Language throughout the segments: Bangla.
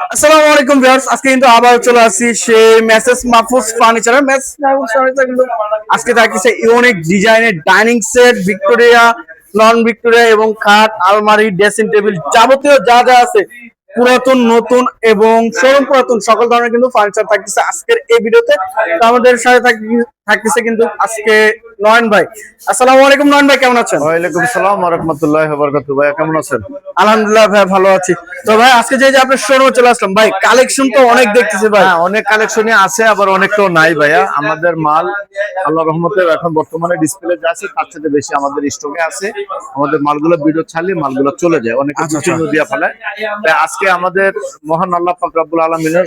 আসসালামু আলাইকুম ভিউয়ার্স, আজকে কিন্তু আবার চলে আসছি সেই মেসেজ মাহফুজ ফার্নিচারের মেসেজ মাহফুজ ফার্নিচার কিন্তু আজকে থাকছে ইউনিক ডিজাইনের dining set Victoria non Victoria এবং খাট, আলমারি ড্রেসিং টেবিল যাবতীয় যা যা আছে, পুরাতন, নতুন এবং শোরুম পুরাতন সকল ধরনের কিন্তু ফার্নিচার থাকতেছে আজকের এই ভিডিওতে। তো আমাদের সাথে থাক- থাকতেছে কিন্তু আজকে নয়ন ভাই। আসসালামু আলাইকুম নয়ন ভাই কেমন আছেন? ওয়ালাইকুম সালাম রহমতুল্লাহ বরকাত ভাই কেমন আছেন? আলহামদুলিল্লাহ ভাই ভালো আছি। তো ভাই আজকে যে যে আপনার শোরুমে চলে আসলাম ভাই কালেকশন তো অনেক দেখতেছি ভাই। হ্যাঁ অনেক কালেকশনই আছে আবার অনেকটাও নাই ভাইয়া। আমাদের মাল আল্লাহ রহমতে এখন বর্তমানে ডিসপ্লে যা আছে তার থেকে বেশি আমাদের স্টকে আছে। আমাদের মালগুলো ভিডিও ছাড়লে মালগুলো চলে যায় অনেক কিছু আচ্ছা। দিয়া ফেলায় তাই আজকে আমাদের মহান আল্লাহ পাক রব্বুল আলমিনের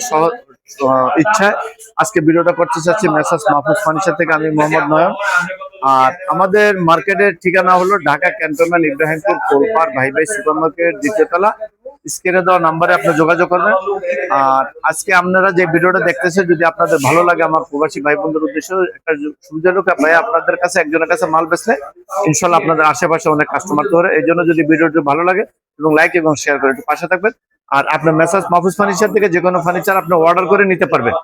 ইচ্ছায় আজকে ভিডিওটা করতে চাচ্ছি মেসাজ মাহফুজ ফার্নিচার থেকে আমি মোহাম্মদ নয়ন। আর আমাদের মার্কেটের ঠিকানা হলো ঢাকা ক্যান্টনমেন্ট ইব্রাহিমপুর কোলপার ভাই ভাই সুপার মার্কেট দ্বিতীয় তলা। স্ক্রিনে দেওয়া নাম্বারে আপনি যোগাযোগ করবেন। আর আজকে আপনারা যে ভিডিওটা দেখতেছেন, যদি আপনাদের ভালো লাগে আমার প্রবাসী ভাই বন্ধুর উদ্দেশ্যে, একটা সুবিধাজনক ভাই আপনাদের কাছে, একজনের কাছে মাল বেচলে ইনশাল্লাহ আপনাদের আশেপাশে অনেক কাস্টমার ধরে এই জন্য যদি ভিডিওটি ভালো লাগে, এবং লাইক এবং শেয়ার করে একটু পাশে থাকবেন। আর আপনার মেসাজ মাহফুজ ফার্নিচার থেকে যে কোনো ফার্নিচার আপনি অর্ডার করে নিতে পারবেন।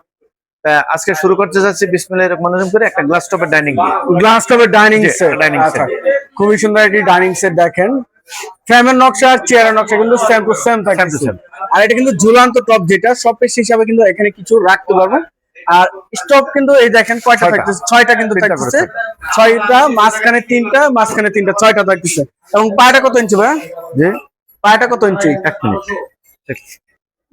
আজকে শুরু করতে যাচ্ছি বিসমিল্লাহ রহমান রহিম করে একটা গ্লাস টপের ডাইনিং গ্লাস টপের ডাইনিং সেট আচ্ছা set। খুবই সুন্দর একটি ডাইনিং সেট দেখেন। ফ্রেমের নকশা আর চেয়ারের নকশা কিন্তু সেম টু সেম থাকে আর এটা কিন্তু ঝুলান্ত টপ যেটা সব পিস হিসাবে কিন্তু এখানে কিছু রাখতে পারবেন আর স্টপ কিন্তু এই দেখেন কয়টা ছয়টা। থাকতেছে? ছয়টা কিন্তু থাকতেছে। ছয়টা। মাঝখানে তিনটা মাঝখানে তিনটা ছয়টা থাকতেছে। এবং পায়টা কত ইঞ্চি ভাই জি। পায়টা কত ইঞ্চি এক মিনিট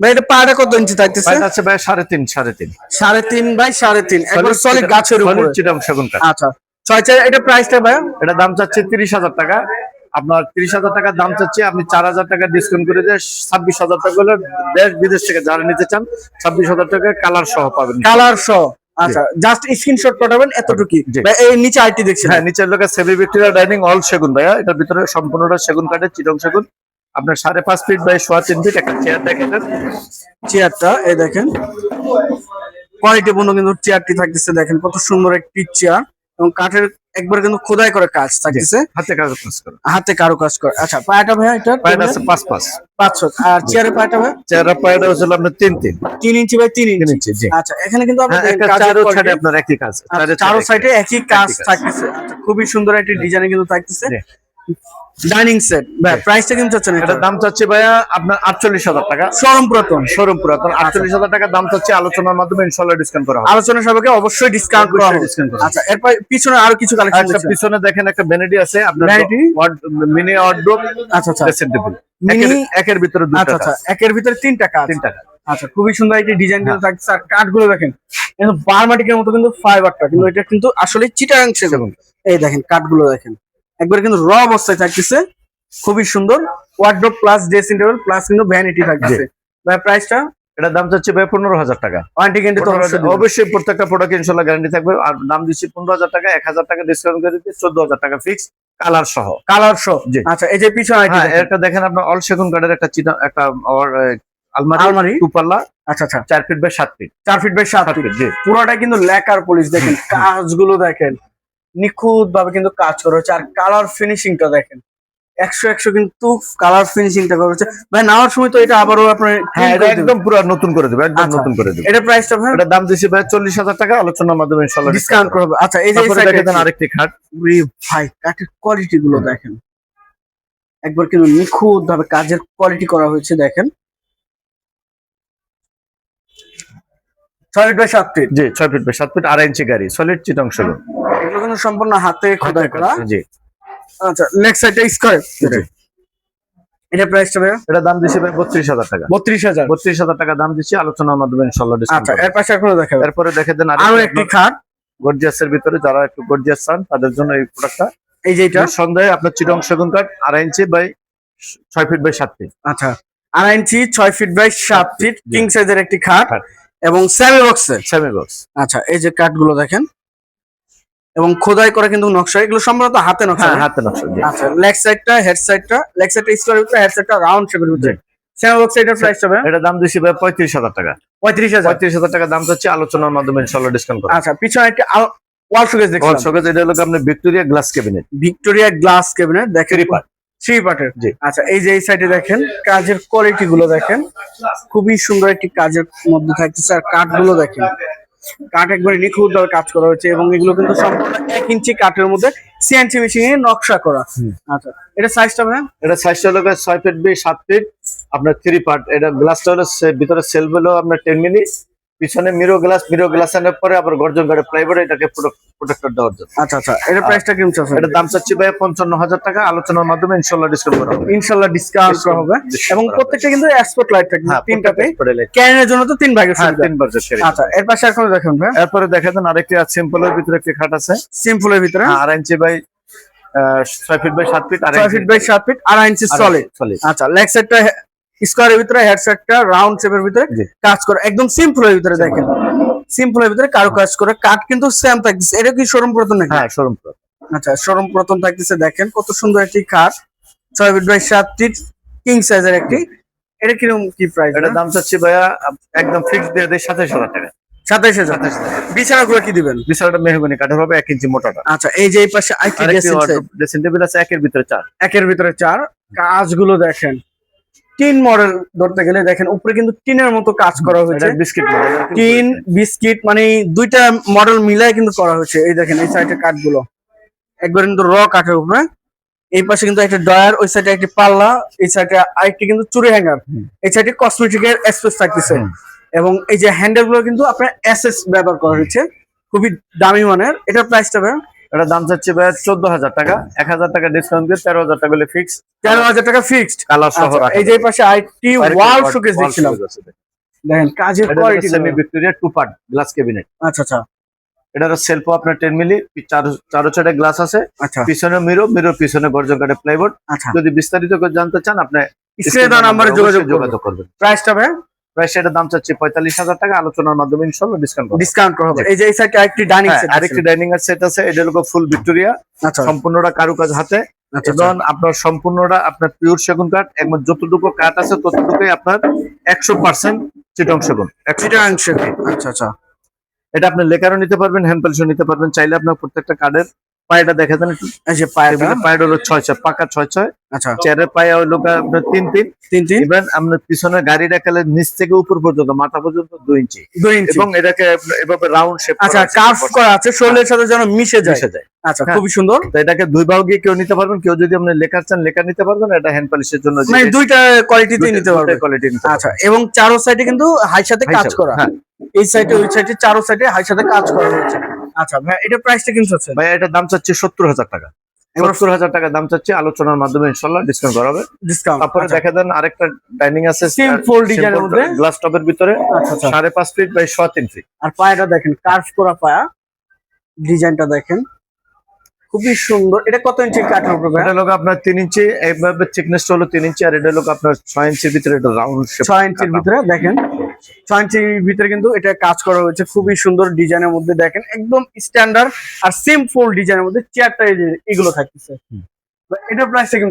ভাই এটা কত ইঞ্চি থাকতেছে? প্রাইস ভাই সাড়ে তিন সাড়ে তিন। সাড়ে তিন বাই সাড়ে তিন। একবার সলিড গাছের উপরে। চিটাম সেগুন কাঠ। আচ্ছা। ছয় চার এটা প্রাইসটা ভাই এটা দাম চাচ্ছে তিরিশ হাজার টাকা। আপনার তিরিশ হাজার টাকার দাম চাচ্ছে আপনি চার হাজার টাকা ডিসকাউন্ট করে দিয়ে ছাব্বিশ হাজার টাকা হলে দেশ বিদেশ থেকে যারা নিতে চান ছাব্বিশ হাজার টাকা কালার সহ পাবেন। কালার সহ। আচ্ছা জাস্ট স্ক্রিনশট পাঠাবেন। ভাই, এই নিচে আইটি দেখছেন হ্যাঁ নিচের লোকের সেভি ডাইনিং অল সেগুন ভাইয়া। এটার ভিতরে সম্পূর্ণটা সেগুন কাঠের চিরং সেগুন। আপনার সাড়ে পাঁচ ফিট বাই সোয়া তিন ফিট একটা চেয়ার দেখেন। চেয়ারটা এই দেখেন। কোয়ালিটি পূর্ণ কিন্তু চেয়ারটি থাকতেছে দেখেন কত সুন্দর একটি চেয়ার এবং কাঠের একবার কিন্তু খোদাই করে কাজ থাকতেছে। হাতে কাগজ কাজ করে। হাতে কারও কাজ করে। আচ্ছা পায়াটা ভাই এটা পায়ের আছে পাঁচ পাঁচ। পাঁচশো আর চেয়ারের পায়টা ভাই চেয়ারের পায়েটা হচ্ছিল আপনার তিন তিন। তিন ইঞ্চি বাই তিন ইঞ্চি। আচ্ছা এখানে কিন্তু হ্যাঁ চারো ছাড়ে আপনার একই কাজ। আচ্ছা, চারো সাইডে একই কাজ। থাকতেছে। আচ্ছা, খুবই সুন্দর একটি ডিজাইন কিন্তু থাকতেছে। ডাইনিং সেট ভাই প্রাইসটা কিন্তু চাচ্ছেন এটার দাম চাচ্ছে ভাইয়া আপনার আটচল্লিশ হাজার টাকা। শোরুম পুরাতন। আটচল্লিশ হাজার টাকা দাম চাচ্ছে আলোচনার মাধ্যমে ইনশাল্লাহ ডিসকাউন্ট করা হবে। আলোচনা সবাইকে অবশ্যই ডিসকাউন্ট করা হবে। আচ্ছা এরপর পিছনে আরও কিছু কালেকশন একটা পিছনে দেখেন একটা ভ্যানিটি আছে আপনার Vanity? মিনি ওয়ার্ডরোব আচ্ছা আচ্ছা। ড্রেসিং টেবিল একের ভিতরে আচ্ছা দুটো আচ্ছা একের ভিতরে তিনটা কাজ। তিন টাকা আচ্ছা খুবই সুন্দর একটি ডিজাইন হ্যাঁ। কিন্তু থাকছে। আর কাঠগুলো দেখেন কিন্তু বারমাটিকের মতো কিন্তু ফাইবারটা কিন্তু এটা কিন্তু আসলে চিটাগাং সেগুন। এই দেখেন কাঠগুলো দেখেন। একবার কিন্তু র অবস্থায় থাকতেছে। খুবই সুন্দর। Wardrobe plus dressing table plus কিন্তু ভ্যানিটি থাকতেছে। ভাই প্রাইসটা এটার দাম চাচ্ছে ভাই পনেরো হাজার টাকা। ওয়ারেন্টি গ্যারান্টি তো অবশ্যই অবশ্যই প্রত্যেকটা প্রোডাক্ট ইনশাল্লাহ গ্যারান্টি থাকবে। আর দাম দিচ্ছি পনেরো হাজার টাকা এক হাজার টাকা ডিসকাউন্ট করে দিচ্ছি চোদ্দ হাজার টাকা ফিক্স কালার সহ। কালার সহ? জি। আচ্ছা এই যে পিছনে হ্যাঁ একটা দেখেন আপনার অল সেগুন কাঠের একটা চিনা একটা আলমারি আলমারি? দুপাল্লা আচ্ছা আচ্ছা। চার ফিট বাই সাত ফিট চার ফিট বাই সাত ফিট পুরোটা কিন্তু লেকার পলিশ দেখেন কাজগুলো দেখেন। নিখুঁত ভাবে কিন্তু কাজ করা হচ্ছে। আর কালার ফিনিশিংটা দেখেন। একশো একশো কিন্তু কালার ফিনিশিংটা করা হচ্ছে। ভাই নেওয়ার সময় তো এটা আবারও আপনার হ্যাঁ এটা একদম পুরো নতুন করে দেবে একদম আচ্ছা। নতুন করে দেবে। এটা প্রাইসটা ভাই? এটার দাম দিচ্ছি ভাই চল্লিশ হাজার টাকা আলোচনার মাধ্যমে ইনশাল্লাহ ডিসকাউন্ট করবে। আচ্ছা এই যে এই তারপরে side এ দেখে দেন একটু- আরেকটি খাট। ভাই কাঠের কোয়ালিটি গুলো দেখেন। একবার কিন্তু নিখুঁত ভাবে কাজের কোয়ালিটি করা হয়েছে দেখেন। ছয় ফিট বাই সাত ফিট জি ছয় ফিট বাই সাত ফিট আড়াই ইঞ্চি গাড়ি সলিড চিটং ছিল এগুলো কিন্তু সম্পূর্ণ হাতে খোদাই করা। জি। আচ্ছা নেক্সট সাইডটা স্কোয়ার। এটা প্রাইস ভাই এটা দাম দিচ্ছি ভাই বত্রিশ হাজার টাকা। বত্রিশ হাজার। বত্রিশ হাজার টাকা দাম দিচ্ছি আলোচনার মাধ্যমে ইনশাল্লাহ ডিসকাউন্ট আচ্ছা এর পাশে এখনও দেখাবে। এরপরে দেখে দেন আরও একটি খাট। গর্জিয়াসের ভিতরে যারা একটু গর্জিয়াস চান তাদের জন্য এই প্রোডাক্টটা এই যে এটা? সন্ধ্যায় আপনার চিটং সেগুন কাঠ আড়াই ইঞ্চি বাই ছয় ফিট বাই সাত ফিট। আচ্ছা আড়াই ইঞ্চি ছয় ফিট বাই সাত ফিট কিং সাইজের একটি খাট খাট। এবং সেমি বক্সের সেমি বক্স আচ্ছা এই যে কাঠগুলো দেখেন। এবং খোদাই করা কিন্তু নকশা। এগুলো সম্ভবত হাতে নকশা হ্যাঁ হাতে নকশা। আচ্ছা লেগ সাইডটা হেড সাইডটা লেগ সাইডটা স্কোয়ার ভিতরে হেড সাইডটা রাউন্ড শেপের ভিতরে। সেমি বক্স এটার প্রাইস হবে এটা দাম দিচ্ছি ভাই পঁয়ত্রিশ হাজার টাকা। পঁয়ত্রিশ হাজার? পঁয়ত্রিশ হাজার টাকা দাম চাচ্ছি আলোচনার মাধ্যমে ইনশাল্লাহ ডিসকাউন্ট করা আচ্ছা পিছনে একটা ওয়াল শোকেস অল দেখছিলাম। শোকেজ এটা হলো আপনার Victoria glass cabinet Victoria glass cabinet দেখেন। পার্ট থ্রি পার্টের জি। আচ্ছা এই যে এই সাইডে দেখেন কাজের কোয়ালিটি গুলো দেখেন। খুবই সুন্দর একটি কাজের মধ্যে থাকতেছে আর কাঠগুলো দেখেন। কাঠ একবারে নিখুঁত ভাবে কাজ করা হয়েছে এবং এগুলো কিন্তু সম্পূর্ণ এক ইঞ্চি কাঠের মধ্যে সিএনসি মেশিনে নকশা করা। আচ্ছা এটা সাইজটা ম্যাম এটা সাইজটা হলো ছয় ফিট বাই সাত ফিট আপনার থ্রি পার্ট এটা গ্লাসটা হলো ভিতরে সেলফ হলো আপনার টেন মিলি পিছনে মিরো গ্লাস মিরো গ্লাস আনার পরে আবার গর্জন গাড়ি প্লাইবোর্ড এটাকে প্রোটেক্টর দেওয়ার জন্য। আচ্ছা আচ্ছা এটা প্রাইসটা কেমন চাচ্ছে এটা দাম চাচ্ছি ভাই পঞ্চান্ন হাজার টাকা। আলোচনার মাধ্যমে ইনশাল্লাহ ডিসকাউন্ট করা হবে। ইনশাল্লাহ ডিসকাউন্ট করা হবে। এবং প্রত্যেকটা কিন্তু এক্সপোর্ট লাইট থাকবে হ্যাঁ তিনটাতে ক্যানের জন্য তো তিন ভাগের হ্যাঁ তিন সেরি আচ্ছা এর পাশে আর কোনো দেখেন ভাই? এরপরে দেখা দেন আরেকটি সিম্পলের ভিতরে একটি খাট আছে। সিম্পলের ভিতরে? আর আড়াই ইঞ্চি বাই আহ, ছয় ফিট বাই সাত ফিট ছয় ফিট বাই সাত ফিট আড়াই ইঞ্চি সলিড আচ্ছা লেগ সাইডটা স্কোয়ারের ভিতরে হেডসেটটা রাউন্ড শেপের ভিতরে কাজ করে। একদম সিম্পলের ভিতরে দেখেন। সিম্পলের ভিতরে কারও কাজ করে। কাঠ কিন্তু সেম থাকতেছে এটা কি শোরুম প্রথম নাকি? হ্যাঁ শোরুম আচ্ছা শোরুম প্রথম থাকতেছে দেখেন কত সুন্দর একটি খাট ছয় ফিট বাই সাত ফিট কিং সাইজের একটি। এটা কীরকম কি প্রাইস এটার দাম চাচ্ছি ভাইয়া একদম ফিক্স দিয়ে দেয় সাতাশ হাজার টাকা। সাতাইশ হাজার। বিছানাগুলো কি দিবেন? বিশালটা মেহগনি কাঠের হবে এক ইঞ্চি মোটাটা আচ্ছা এই যে এই পাশে ড্রেসিং টেবিল আছে একের ভিতরে চার। একের ভিতরে চার। কাজগুলো দেখেন। টিন মডেল ধরতে গেলে দেখেন উপরে কিন্তু টিনের মতো কাজ করা হয়েছে। বিস্কিট টিন বিস্কিট মানে দুইটা মডেল মিলাই কিন্তু করা হয়েছে। এই দেখেন এই সাইডের কাঠগুলো। একবার কিন্তু র কাঠের উপরে। এই পাশে কিন্তু একটা ডয়ার ওই সাইডে একটি পাল্লা এই সাইডে আরেকটি কিন্তু চুরি হ্যাঙ্গার এই সাইডে কসমেটিকের স্পেস থাকতেছে। এবং এই যে হ্যান্ডেলগুলো কিন্তু আপনার এসএস ব্যবহার করা হয়েছে। খুবই দামি মানের। এটার প্রাইসটা এটা দাম চাচ্ছি ভাইয়া চোদ্দ হাজার টাকা। এক হাজার টাকা ডিসকাউন্ট দিয়ে তেরো হাজার টাকা হলে ফিক্স তেরো হাজার টাকা ফিক্সড কালার সহ রাখা এই যে পাশে আরেকটি ওয়াল শোকেস দেখছিলাম। দেখেন কাজের quality semi Victoria two part glass cabinet আচ্ছা আচ্ছা। এটার সেলফ আপনার টেন মিলি চারো চারে গ্লাস আছে। আচ্ছা। পিছনে মিরো মিরো পিছনে গর্জন কাঠের প্লাইবোর্ড আচ্ছা। যদি বিস্তারিত করে জানতে চান আপনি যোগাযোগ যোগাযোগ করবেন। প্রাইসটা ভাই এটার দাম চাচ্ছি পঁয়তাল্লিশ হাজার টাকা। আলোচনার মাধ্যমে ইনশাল্লাহ ডিসকাউন্ট ডিসকাউন্ট হবে। এই যে এই সাইডে আরেকটি ডাইনিং সেট হ্যাঁ, আরেকটি ডাইনিং এর সেট আছে। এটা হলো ফুল ভিক্টোরিয়া আচ্ছা। সম্পূর্ণটা কারুকাজ হাতে। আচ্ছা এবং আপনার সম্পূর্ণটা আপনার পিওর সেগুন কাঠ। যতটুকু কাঠ আছে ততটুকুই আপনার একশো পার্সেন্ট চিটং সেগুন। আচ্ছা আচ্ছা। এটা আপনি লেকারও নিতে পারবেন হ্যান্ড পলিশও নিতে পারবেন। চাইলে আপনার প্রত্যেকটা কার্ডের পায়েটা দেখা দেন একটু যে পায়টা টেবিলের হলো ছয় ছয় পাকা ছয় ছয়। আচ্ছা। চেয়ারের পায়ে হলো তিন তিন। তিন তিন। ইভেন আপনার পিছনে গাড়ি রাখালে নিচ থেকে উপর পর্যন্ত মাথা পর্যন্ত দুই ইঞ্চি। দুই ইঞ্চি। এবং এটাকে এভাবে রাউন্ড শেপ আচ্ছা কার্ভ করা আছে শরীরের সাথে যেন মিশে যায়। মিশে যায়। আচ্ছা হ্যাঁ। খুবই সুন্দর। তো এটাকে দুই ভাগ গিয়ে কেউ নিতে পারবেন কেউ যদি আপনি লেখার চান লেখা নিতে পারবেন এটা হ্যান্ড পলিশের জন্য মানে দুইটা কোয়ালিটিতেই নিতে পারবে কোয়ালিটি আচ্ছা এবং চারো সাইডে কিন্তু হাই সাথে কাজ করা। হ্যাঁ। এই সাইডে ওই সাইডে চারো সাইডে হাই সাথে কাজ করা হয়েছে আচ্ছা ভাই এটা প্রাইসটা কিন্তু আছে ভাই এটার দাম চাচ্ছি সত্তর হাজার টাকা। সত্তর হাজার টাকা দাম চাচ্ছি আলোচনার মাধ্যমে ইনশাল্লাহ ডিসকাউন্ট করা হবে। ডিসকাউন্ট তারপরে দেখা দেন আরেকটা ডাইনিং আছে design এর মধ্যে। গ্লাস টপের ভিতরে আচ্ছা আচ্ছা। সাড়ে পাঁচ ফিট বাই সোয়া তিন ফিট আর পায়াটা দেখেন কার্ভ করা পায়া। ডিজাইনটা দেখেন। খুবই সুন্দর। এটা কত ইঞ্চি কাঠের উপরে? এটা লোক আপনার তিন ইঞ্চি এইভাবে থিকনেস হলো তিন ইঞ্চি আর এটা লোক আপনার ছয় ইঞ্চির ভিতরে এটা রাউন্ড ছয় ইঞ্চির ভিতরে দেখেন। ছয় ইঞ্চির ভিতরে কিন্তু এটা কাজ করা হয়েছে। খুবই সুন্দর ডিজাইনের মধ্যে দেখেন একদম স্ট্যান্ডার্ড আর সিম্পল ডিজাইনের মধ্যে চেয়ারটা এগুলো থাকতেছে। এটা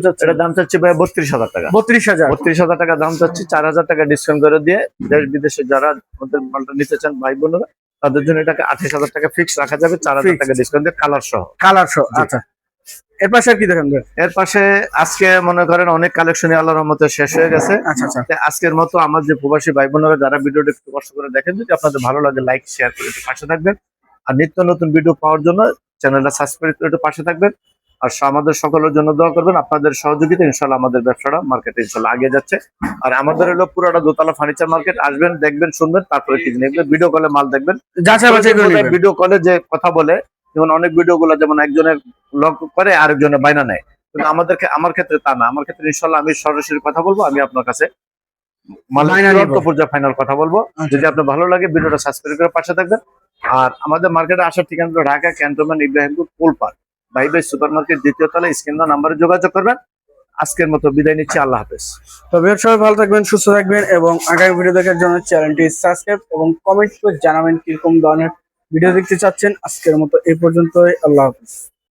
চাচ্ছে এটার দাম চাচ্ছি ভাই বত্রিশ হাজার টাকা। বত্রিশ হাজার। বত্রিশ হাজার টাকা দাম চাচ্ছি চার হাজার টাকা ডিসকাউন্ট করে দিয়ে দেশ বিদেশে যারা আমাদের মালটা নিতে চান ভাই বোনেরা তাদের জন্য এটাকে আঠাশ হাজার টাকা ফিক্স রাখা যাবে চার হাজার টাকা ডিসকাউন্ট দিয়ে কালার সহ। কালার জি। আচ্ছা। এর পাশে আর কি দেখেন এর পাশে আজকে মনে করেন অনেক কালেকশন আল্লাহর রহমতে শেষ হয়ে গেছে। আচ্ছা আচ্ছা। আজকের মতো আমার যে প্রবাসী ভাই বোনেরা যারা ভিডিওটা একটু কষ্ট করে দেখেন যদি আপনাদের ভালো লাগে লাইক শেয়ার করে একটু পাশে থাকবেন। আর নিত্য নতুন ভিডিও পাওয়ার জন্য চ্যানেলটা সাবস্ক্রাইব করে একটু পাশে থাকবেন। আর আমাদের সকলের জন্য দোয়া করবেন আপনাদের সহযোগিতা ইনশাল্লাহ আমাদের ব্যবসাটা মার্কেটে ইনশাল্লাহ আগে যাচ্ছে। আর আমাদের হলো পুরোটা দোতলা ফার্নিচার মার্কেট আসবেন দেখবেন শুনবেন তারপরে নেবেন ভিডিও কলে মাল দেখবেন। ভিডিও কলে যে কথা বলে যেমন অনেক ভিডিও গুলো যেমন একজনের লগ করে আরেকজনের বাইনা নেয়। কিন্তু আমাদেরকে আমার ক্ষেত্রে তা না। আমার ক্ষেত্রে ইনশাল্লাহ আমি সরাসরি কথা বলব আমি আপনার কাছে ফাইনাল কথা বলব। আচ্ছা। যদি আপনার ভালো লাগে ভিডিওটা সাবস্ক্রাইব করে পাশে থাকবেন। আর আমাদের মার্কেটে আসার ঠিকানা Dhaka cantonment Ibrahimpur pole park. ভাই ভাই সুপার মার্কেট দ্বিতীয় তলা স্ক্রিন নাম্বারে যোগাযোগ করবেন। আজকের মতো বিদায় নিচ্ছি আল্লাহ হাফেজ। তবে সবাই ভালো থাকবেন সুস্থ থাকবেন এবং আগামী ভিডিও দেখার জন্য চ্যানেলটি সাবস্ক্রাইব এবং কমেন্ট করে জানাবেন কীরকম ধরনের ভিডিও দেখতে চাচ্ছেন আজকের মতো এই পর্যন্তই আল্লাহ হাফিজ।